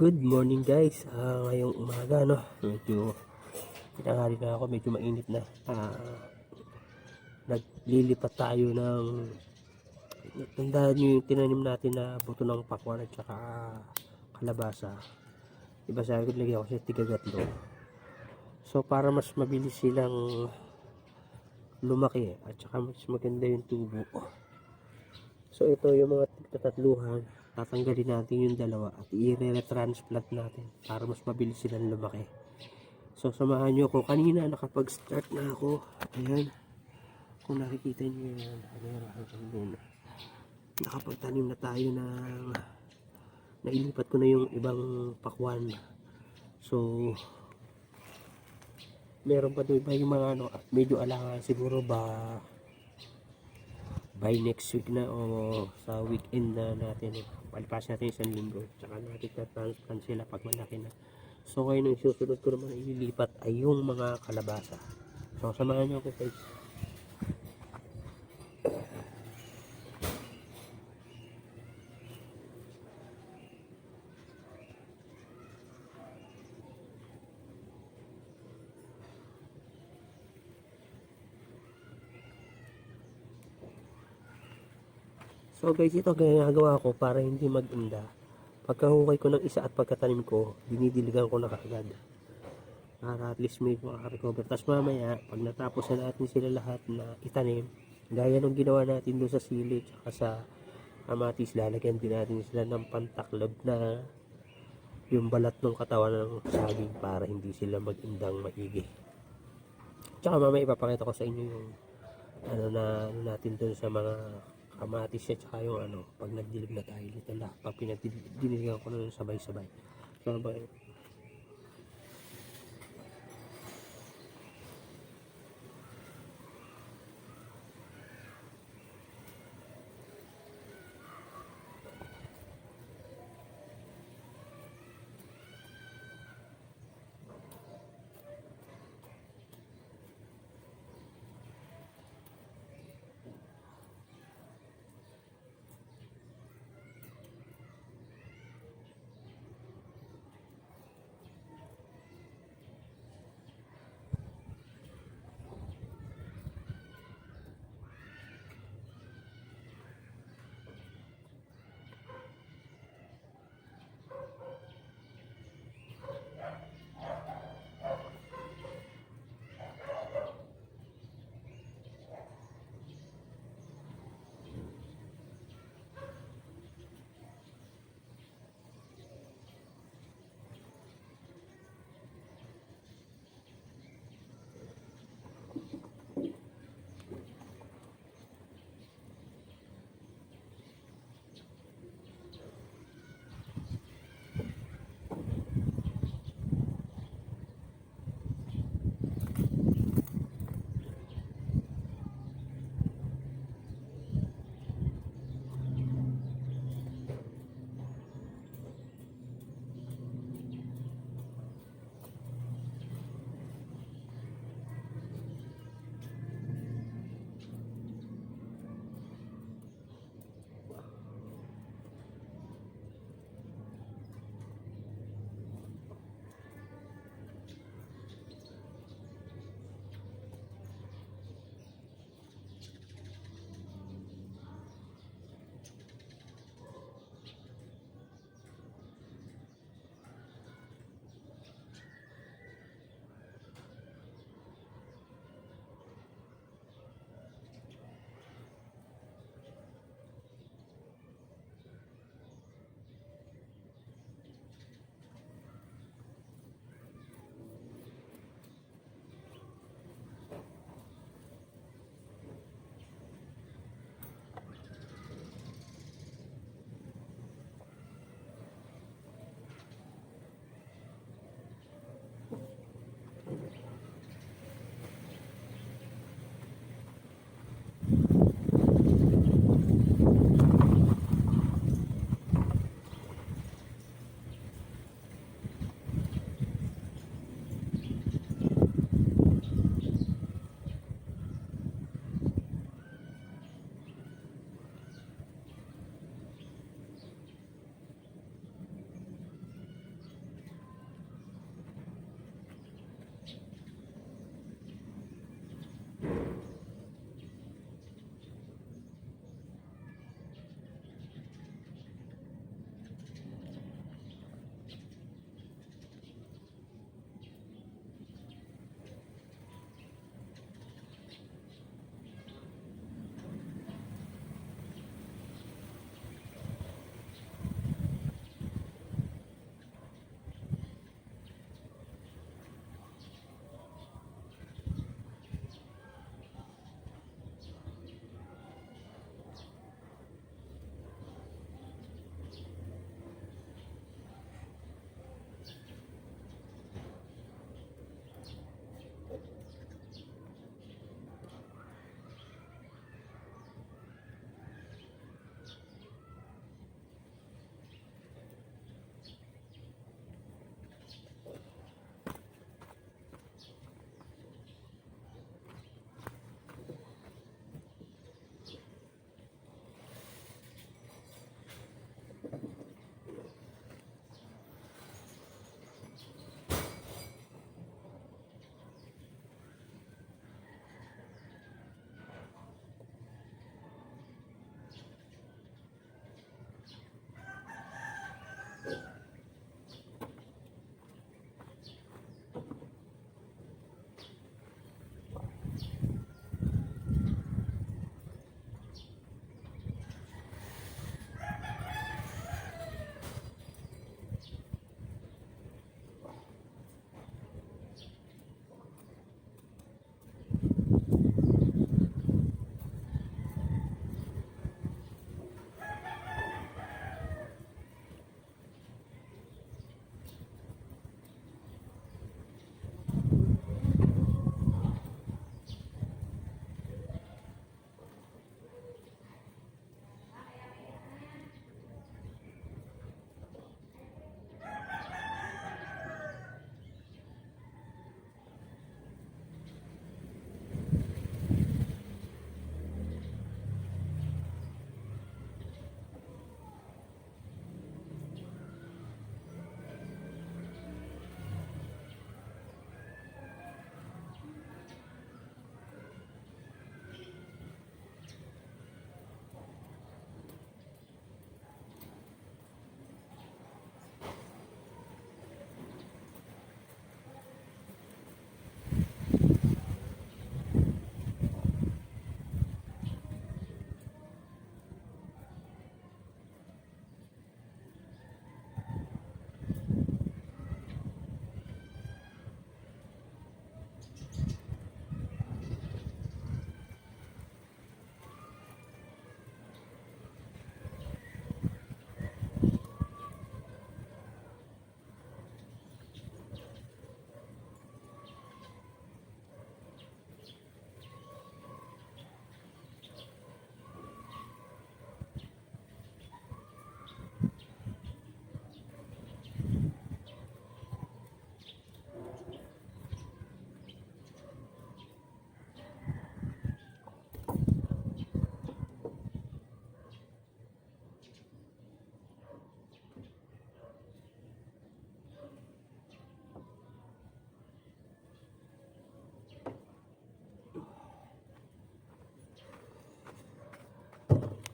Good morning guys. Ah, ngayong umaga no, medyo tinanghali na ako, medyo mainit na. Ah, naglilipat tayo ng tandaan nyo yung tinanim natin na buto ng pakwan at saka kalabasa. Iba sa akin lagyan ko siya tigagatlo. So para mas mabilis silang lumaki at saka mas maganda yung tubo. So ito yung mga tigtatatluhan, tatanggalin natin yung dalawa at i-retransplant natin para mas mabilis silang lumaki. So samahan nyo ako, kanina nakapag-start na ako. Ayan. Kung nakikita nyo yan, ayan, doon. Nakapagtanim na tayo ng nailipat ko na yung ibang pakwan. So meron pa doon iba yung mga ano, medyo alangan siguro ba by next week na o sa weekend na natin palipas natin isang linggo tsaka natin na-transplant sila pag malaki na. So ngayon ang susunod ko naman ililipat ay yung mga kalabasa. So samahan nyo ako guys So guys, ito ginagawa ko para hindi mag-inda. Pagkahukay ko ng isa at pagkatanim ko, dinidiligan ko na kaagad. Para at least may makaka-recover. Tapos mamaya, pag natapos na natin sila lahat na itanim, gaya nung ginawa natin doon sa sili at sa kamatis, lalagyan din natin sila ng pantaklob na yung balat ng katawan ng saging para hindi sila mag-indang maigi. Tsaka mamaya ipapakita ko sa inyo yung ano na ano natin doon sa mga kamatis at saka yung ano pag nagdilig na tayo dito lang pag pinagdiligan ko na sabay-sabay. So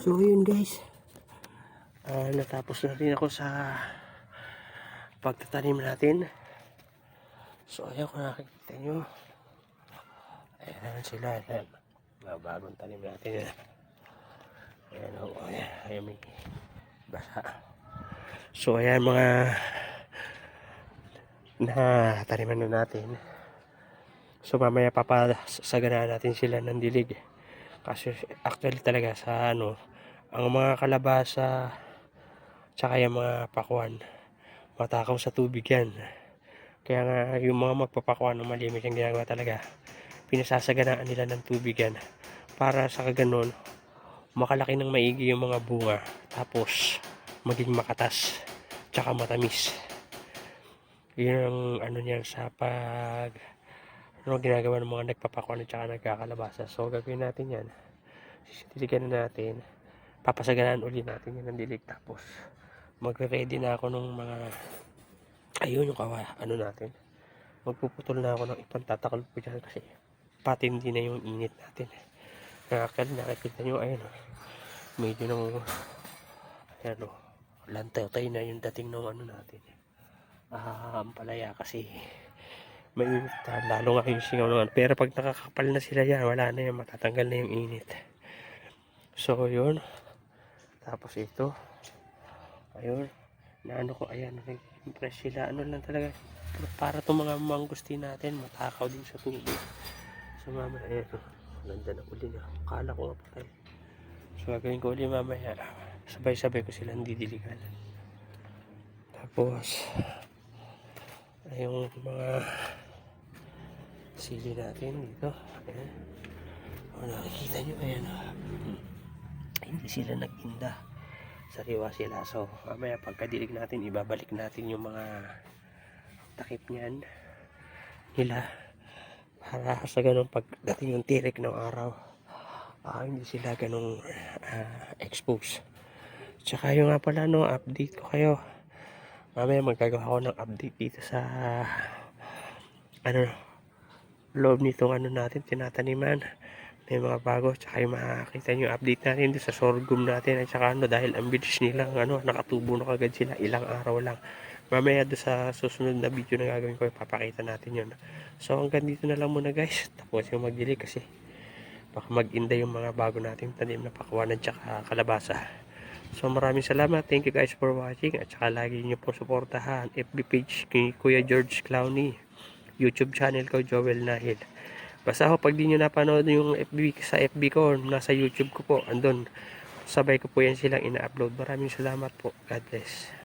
So yun guys. Ah, natapos na rin ako sa pagtatanim natin. So ayan kung nakikita nyo. Ayan naman sila. Ayan. Mga bagong tanim natin yan. Ayan o. Ayan. Ayan may basa. So ayan mga na taniman na natin. So mamaya papasaganaan natin sila ng dilig. Kasi actually talaga sa ano, ang mga kalabasa tsaka yung mga pakwan. Matakaw sa tubig yan. Kaya nga yung mga magpapakwan ng malimit yung ginagawa talaga pinasasaganaan nila ng tubig yan. Para sa kaganon makalaki ng maigi yung mga bunga tapos maging makatas tsaka matamis. Yun ang ano niyan sa pag ano ginagawa ng mga nagpapakwan at tsaka nagkakalabasa. So gagawin natin yan. Na natin papasaganaan uli natin yan ng dilig tapos magre-ready na ako ng mga ayun yung kawa ano natin. Magpuputol na ako ng ipang tatakal po dyan kasi patindi na yung init natin nakakal nakikita nyo ayun oh. medyo nang ayan o lantay na yung dating ng ano natin ah ampalaya kasi mainit lalo nga yung singaw naman. Pero pag nakakapal na sila yan wala na yan matatanggal na yung init. So yun tapos ito. Ayun. Na ano ko ayan nag-impress sila ano lang talaga. Para itong mga mangustin natin matakaw din sa tubig so mamaya oh, ganda na uli na. Kala ko patay so gagawin ko uli mamaya. Sabay sabay ko silang didiligan. Tapos yung mga sili natin dito. Ayan. O nakikita nyo ayan oh. Hindi sila nagtinda sariwa sila. So mamaya pagkadilig natin ibabalik natin yung mga takip niyan nila para sa ganun pagdating yung tirik ng araw. Ah, hindi sila ganun ah, expose. Tsaka yung nga pala no update ko kayo. Mamaya magagawa ako ng update dito sa ano loob nitong ano natin tinataniman may mga bago tsaka yung makakita nyo update natin doon sa sorghum natin at saka ano dahil ang bilis nilang ano nakatubo na kagad sila ilang araw lang. Mamaya doon sa susunod na video na gagawin ko ipapakita natin yun. So hanggang dito na lang muna guys. Tapos yung magdili kasi baka mag-inda yung mga bago nating tanim na pakwanan tsaka kalabasa. So maraming salamat. Thank you guys for watching. At saka lagi nyo po suportahan FB page kay Kuya George Clowney YouTube channel ko Joel Nahil basta ako pag di nyo napanood yung FB sa FB ko nasa YouTube ko po. Andun. Sabay ko po yan silang ina-upload. Maraming salamat po. God bless